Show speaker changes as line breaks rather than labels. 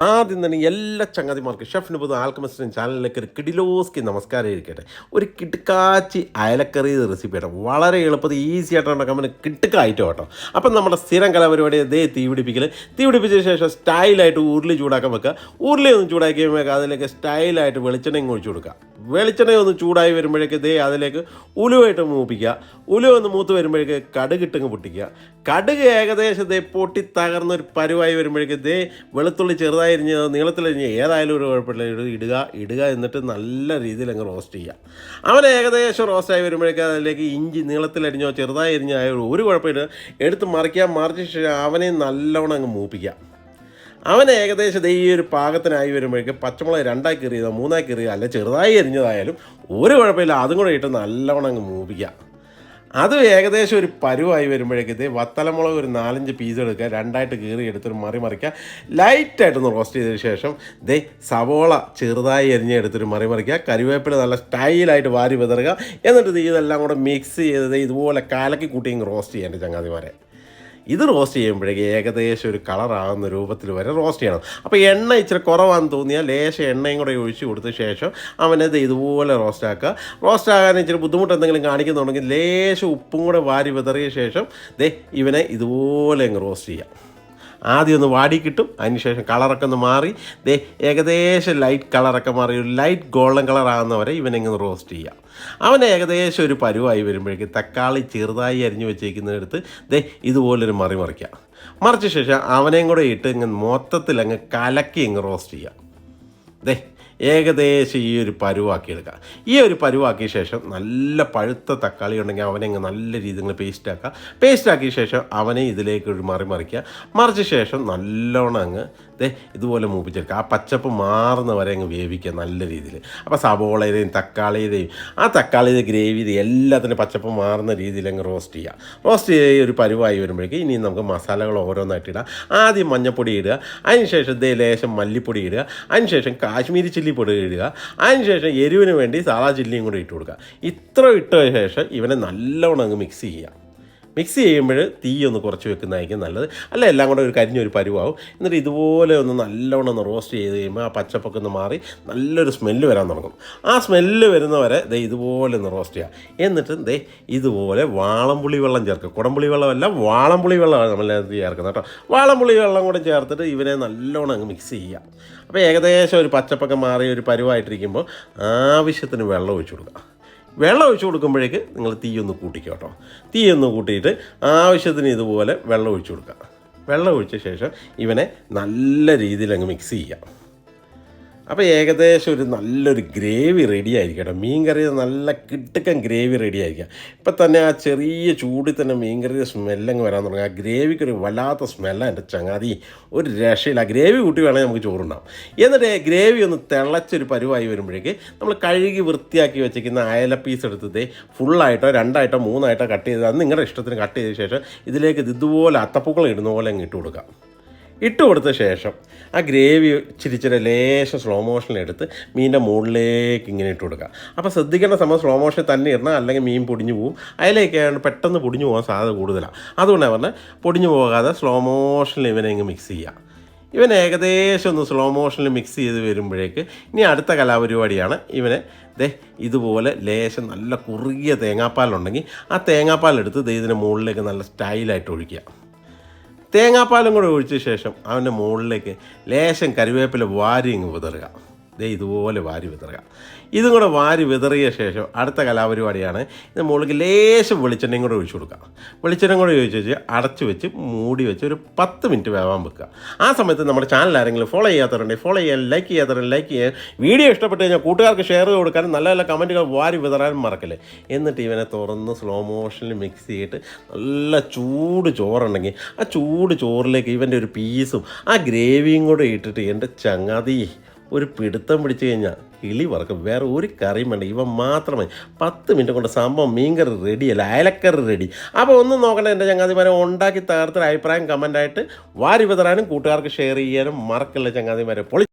ആദ്യം തന്നെ എല്ലാ ചങ്ങാതിമാർക്ക് ഷെഫ് പുതു ആൽക്കമിസ്റ്റിൻ ചാനലിലേക്ക് ഒരു കിഡിലോസ്കി നമസ്കാരം ഇരിക്കട്ടെ. ഒരു കിടുക്കാച്ചി അയലക്കറി റെസിപ്പി ആട്ടോ വളരെ എളുപ്പത്തിൽ ഈസി ആയിട്ട് ഉണ്ടാക്കാൻ പറ്റുന്ന കിട്ടുക്കായിട്ട് കേട്ടോ അപ്പം നമ്മുടെ സ്ഥിരം കലാപരിപാടി ഇതേ തീ പിടിപ്പിക്കൽ തീ പിടിപ്പിച്ച ശേഷം സ്റ്റൈലായിട്ട് ഉരുളി ചൂടാക്കാൻ വെക്കുക. ഉരുളി ഒന്ന് ചൂടാക്കി വെക്കുക അതിലേക്ക് സ്റ്റൈലായിട്ട് വെളിച്ചെണ്ണയും ഒഴിച്ചു കൊടുക്കുക വെളിച്ചെണ്ണ ഒന്ന് ചൂടായി വരുമ്പോഴേക്ക് ദേ അതിലേക്ക് ഉലുവായിട്ട് മൂപ്പിക്കുക. ഉലുവ ഒന്ന് മൂത്ത് വരുമ്പോഴേക്ക് കടുക് ഇട്ടങ്ങ് പൊട്ടിക്കുക. കടുക് ഏകദേശം ദേ പൊട്ടി തകർന്ന ഒരു പരുവായി വരുമ്പോഴേക്ക് ദേ വെളുത്തുള്ളി ചെറുതായി അരിഞ്ഞ് നീളത്തിലരിഞ്ഞ് ഏതായാലും ഒരു കുഴപ്പമില്ല. ഇട- ഇടുക ഇടുക എന്നിട്ട് നല്ല രീതിയിൽ അങ്ങ് റോസ്റ്റ് ചെയ്യുക. അവൻ ഏകദേശം റോസ്റ്റായി വരുമ്പോഴേക്ക് അതിലേക്ക് ഇഞ്ചി നീളത്തിലരിഞ്ഞോ ചെറുതായി അരിഞ്ഞോ ആയ ഒരു കുഴപ്പമില്ല. എടുത്ത് മറിക്കുക. മറിച്ച ശേഷം അവനെ നല്ലവണ്ണം അങ്ങ് മൂപ്പിക്കുക. അവൻ ഏകദേശം ഈ ഒരു പാകത്തിനായി വരുമ്പോഴേക്ക് പച്ചമുളക് രണ്ടായി കീറിയതോ മൂന്നായി കീറിയതോ അല്ല ചെറുതായി എരിഞ്ഞതായാലും ഒരു കുഴപ്പമില്ല. അതും കൂടെ ഇട്ട് നല്ലവണ്ണം അങ്ങ് മൂപ്പിക്കുക. അത് ഏകദേശം ഒരു പരുവായി വരുമ്പോഴേക്ക് ഇത് വത്തലമുളക് ഒരു നാലഞ്ച് പീസ് എടുക്കുക. രണ്ടായിട്ട് കീറി എടുത്തിട്ട് മറി മറിക്കുക. ലൈറ്റായിട്ടൊന്ന് റോസ്റ്റ് ചെയ്തതിന് ശേഷം ദേ സവോള ചെറുതായി എരിഞ്ഞ് എടുത്തിട്ട് മറി മറിക്കുക. കറിവേപ്പില നല്ല സ്റ്റൈലായിട്ട് വാരി വിതറുക. എന്നിട്ട് ഇത് ഇതെല്ലാം കൂടെ മിക്സ് ചെയ്ത് ദേ ഇതുപോലെ കാലക്കി കൂട്ടി ഇങ്ങ് റോസ്റ്റ് ചെയ്യേണ്ട ചങ്ങാതിമാരെ. ഇത് റോസ്റ്റ് ചെയ്യുമ്പോഴേക്ക് ഏകദേശം ഒരു കളറാകുന്ന രൂപത്തിൽ വരെ റോസ്റ്റ് ചെയ്യണം. അപ്പോൾ എണ്ണ ഇച്ചിരി കുറവാണെന്ന് തോന്നിയാൽ ലേശം എണ്ണയും കൂടെ ഒഴിച്ച് കൊടുത്ത ശേഷം അവനത് ഇതുപോലെ റോസ്റ്റ് ആക്കുക. റോസ്റ്റ് ആകാൻ ഇച്ചിരി ബുദ്ധിമുട്ട് എന്തെങ്കിലും കാണിക്കുന്നുണ്ടെങ്കിൽ ലേശം ഉപ്പും കൂടെ വാരി വിതറിയ ശേഷം ദേ ഇവനെ ഇതുപോലെ അങ്ങ് റോസ്റ്റ് ചെയ്യാം. ആദ്യം ഒന്ന് വാടി കിട്ടും അതിനുശേഷം കളറൊക്കെ ഒന്ന് മാറി. ദേ ഏകദേശം ലൈറ്റ് കളറൊക്കെ മാറി. ഒരു ലൈറ്റ് ഗോൾഡൻ കളർ ആകുന്നവരെ ഇവനെങ്ങനെ റോസ്റ്റ് ചെയ്യാം. അവൻ ഏകദേശം ഒരു പരുവായി വരുമ്പോഴേക്ക് തക്കാളി ചെറുതായി അരിഞ്ഞു വെച്ചേക്കുന്നിടത്ത് ദേ ഇതുപോലൊരു മറി മറിക്കുക മറിച്ച ശേഷം അവനെയും കൂടെ ഇട്ട് ഇങ്ങ് മൊത്തത്തിൽ അങ്ങ് കലക്കി ഇങ്ങ് റോസ്റ്റ് ചെയ്യാം. ദേ ഏകദേശം ഈ ഒരു പരുവാക്കി എടുക്കുക ഈ ഒരു പരുവാക്കിയ ശേഷം നല്ല പഴുത്ത തക്കാളി ഉണ്ടെങ്കിൽ അവനെ അങ്ങ് നല്ല രീതിയിൽ പേസ്റ്റ് ആക്കുക പേസ്റ്റ് ആക്കിയ ശേഷം അവനെ ഇതിലേക്ക് ഒരു മറി മറിക്കുക. മറിച്ച ശേഷം നല്ലോണം അങ്ങ് ദേ ഇതുപോലെ മൂപ്പിച്ചെടുക്കുക. ആ പച്ചപ്പ് മാറുന്ന വരെ അങ്ങ് വേവിക്കുക നല്ല രീതിയിൽ. അപ്പോൾ സവോളയുടെയും തക്കാളിയുടെയും ആ തക്കാളിയുടെ ഗ്രേവിയുടെ എല്ലാത്തിനും പച്ചപ്പ് മാറുന്ന രീതിയിൽ അങ്ങ് റോസ്റ്റ് ചെയ്യുക. റോസ്റ്റ് ചെയ്ത് ഒരു പരുവായി വരുമ്പോഴേക്കും ഇനി നമുക്ക് മസാലകൾ ഓരോന്നായിട്ട് ഇടാം. ആദ്യം മഞ്ഞപ്പൊടി ഇടുക. അതിനുശേഷം ദേ ലേശം മല്ലിപ്പൊടി ഇടുക. അതിനുശേഷം കാശ്മീരി ചില്ലി പൊടി ഇടുക. അതിനുശേഷം എരിവിന് വേണ്ടി സാധാ ചില്ലിയും കൂടി ഇട്ട് കൊടുക്കുക. ഇത്ര ഇട്ട ശേഷം ഇവനെ നല്ലവണ്ണം അങ്ങ് മിക്സ് ചെയ്യുക. മിക്സ് ചെയ്യുമ്പോൾ തീ ഒന്ന് കുറച്ച് വെക്കുന്നതായിരിക്കും നല്ലത്. അല്ല എല്ലാം കൂടെ ഒരു കരിഞ്ഞൊരു പരുവാകും എന്നിട്ട് ഇതുപോലെ ഒന്ന് നല്ലവണ്ണം ഒന്ന് റോസ്റ്റ് ചെയ്ത് കഴിയുമ്പോൾ ആ പച്ചപ്പൊക്കെ ഒന്ന് മാറി നല്ലൊരു സ്മെല്ല് വരാൻ തുടങ്ങും. ആ സ്മെല്ല് വരുന്നവരെ ദേ ഇതുപോലെ ഒന്ന് റോസ്റ്റ് ചെയ്യുക എന്നിട്ട് ദേ ഇതുപോലെ വാളംപുളി വെള്ളം ചേർക്കുക. കുടംപുളി വെള്ളമല്ല വാളംപുളി വെള്ളമാണ് നമ്മൾ ചേർക്കുന്നത് കേട്ടോ. വാളംപുളി വെള്ളം കൂടെ ചേർത്തിട്ട് ഇവനെ നല്ലോണം അങ്ങ് മിക്സ് ചെയ്യുക അപ്പോൾ ഏകദേശം ഒരു പച്ചപ്പൊക്കെ മാറി ഒരു പരുവായിട്ടിരിക്കുമ്പോൾ ആവശ്യത്തിന് വെള്ളം ഒഴിച്ചു കൊടുക്കുക. വെള്ളം ഒഴിച്ചു കൊടുക്കുമ്പോഴേക്ക് നിങ്ങൾ തീ ഒന്ന് കൂട്ടിക്കോ കേട്ടോ. തീ ഒന്ന് കൂട്ടിയിട്ട് ആവശ്യത്തിന് ഇതുപോലെ വെള്ളം ഒഴിച്ചു കൊടുക്കുക. വെള്ളം ഒഴിച്ച ശേഷം ഇവനെ നല്ല രീതിയിൽ അങ്ങ് മിക്സ് ചെയ്യാം അപ്പോൾ ഏകദേശം ഒരു നല്ലൊരു ഗ്രേവി റെഡി ആയിരിക്കും കേട്ടോ മീൻ കറി നല്ല കിട്ടുക്കൻ ഗ്രേവി റെഡി ആയിരിക്കാം. ഇപ്പം തന്നെ ആ ചെറിയ ചൂടിൽ തന്നെ മീൻകറിയുടെ സ്മെല്ലങ്ങ് വരാൻ തുടങ്ങി. ആ ഗ്രേവിക്ക് ഒരു വല്ലാത്ത സ്മെല്ലാണ് എന്റെ ചങ്ങാതി. ഒരു രക്ഷയില്ല. ആ ഗ്രേവി കൂട്ടി വേണമെങ്കിൽ നമുക്ക് ചോറുണ്ടാവും എന്നിട്ട് ഗ്രേവി ഒന്ന് തിളച്ചൊരു പരുവായി വരുമ്പോഴേക്ക് നമ്മൾ കഴുകി വൃത്തിയാക്കി വെച്ചിരിക്കുന്ന അയല പീസ് എടുത്തത് ഫുള്ളായിട്ടോ രണ്ടായിട്ടോ മൂന്നായിട്ടോ കട്ട് ചെയ്ത് അത് നിങ്ങളുടെ ഇഷ്ടത്തിന് കട്ട് ചെയ്ത ശേഷം ഇതിലേക്ക് ഇത് ഇതുപോലെ അത്തപ്പൂക്കളം ഇടുന്ന പോലെ അങ്ങ് ഇട്ട് കൊടുക്കാം. ഇട്ട് കൊടുത്ത ശേഷം ആ ഗ്രേവി ഇച്ചിരി ഇച്ചിരി ലേശം സ്ലോ മോഷനിൽ എടുത്ത് മീനിന്റെ മുകളിലേക്ക് ഇങ്ങനെ ഇട്ട് കൊടുക്കുക. അപ്പോൾ ശ്രദ്ധിക്കേണ്ട സമയം സ്ലോ മോഷനിൽ തന്നെ ഇടണം അല്ലെങ്കിൽ മീൻ പൊടിഞ്ഞു പോകും അതിലേക്കാണ് പെട്ടെന്ന് പൊടിഞ്ഞു പോകാൻ സാധ്യത കൂടുതലാണ് അതുകൊണ്ടാണ് പറഞ്ഞാൽ പൊടിഞ്ഞു പോകാതെ സ്ലോ മോഷനിൽ ഇവനെ ഇങ്ങ് മിക്സ് ചെയ്യുക ഇവൻ ഏകദേശം ഒന്ന് സ്ലോ മോഷനിൽ മിക്സ് ചെയ്ത് വരുമ്പോഴേക്ക് ഇനി അടുത്ത കലാപരിപാടിയാണ് ഇവനെ ദേ ഇതുപോലെ ലേശം നല്ല കുറുകിയ തേങ്ങാപ്പാലുണ്ടെങ്കിൽ ആ തേങ്ങാപ്പാലെടുത്ത് ദേ മുകളിലേക്ക് നല്ല സ്റ്റൈലായിട്ട് ഒഴിക്കുക. തേങ്ങാപ്പാലും കൂടെ ഒഴിച്ച ശേഷം അവന്റെ മുകളിലേക്ക് ലേശം കറിവേപ്പില വാരി ഇങ്ങ് വിതറുക. ദേ ഇതുപോലെ വാരി വിതറുക. ഇതും കൂടെ വാരി വിതറിയ ശേഷം അടുത്ത കലാപരിപാടിയാണ്. ഇത് മുകളിൽ ലേശം വെളിച്ചെണ്ണയും കൂടെ ഒഴിച്ചു കൊടുക്കുക. വെളിച്ചെണ്ണയും കൂടെ ഒഴിച്ച് വെച്ച് അടച്ചു വെച്ച് മൂടി വെച്ച് ഒരു പത്ത് മിനിറ്റ് വേവാൻ വെക്കുക. ആ സമയത്ത് നമ്മുടെ ചാനൽ ആരെങ്കിലും ഫോളോ ചെയ്യാത്തവരുണ്ടെങ്കിൽ ഫോളോ ചെയ്യാൻ ലൈക്ക് ചെയ്യാത്തവരുണ്ട് ലൈക്ക് ചെയ്യാൻ വീഡിയോ ഇഷ്ടപ്പെട്ട് കഴിഞ്ഞാൽ കൂട്ടുകാർക്ക് ഷെയർ കൊടുക്കാനും നല്ല നല്ല കമന്റുകൾ വാരി വിതറാനും മറക്കല്ലേ. എന്നിട്ട് ഇവനെ തുറന്ന് സ്ലോ മോഷനിൽ മിക്സ് ചെയ്തിട്ട് നല്ല ചൂട് ചോറുണ്ടെങ്കിൽ ആ ചൂട് ചോറിലേക്ക് ഇവന്റെ ഒരു പീസും ആ ഗ്രേവിയും കൂടെ ഇട്ടിട്ട് എന്റെ ചങ്ങാതി ഒരു പിടുത്തം പിടിച്ചു കഴിഞ്ഞാൽ കിളി വറക്കും. വേറെ ഒരു കറിയും വേണ്ട. ഇവ മാത്രമേ പത്ത് മിനിറ്റ് കൊണ്ട് സംഭവം മീൻകറി റെഡി അല്ല അയലക്കറി റെഡി അപ്പോൾ ഒന്നും നോക്കണ്ട എന്റെ ചങ്ങാതിമാരെ ഉണ്ടാക്കി തകർത്തൊരു അഭിപ്രായം കമന്റായിട്ട് വാരി വിതറാനും കൂട്ടുകാർക്ക് ഷെയർ ചെയ്യാനും മറക്കല്ല ചങ്ങാതിമാരെ. പൊളി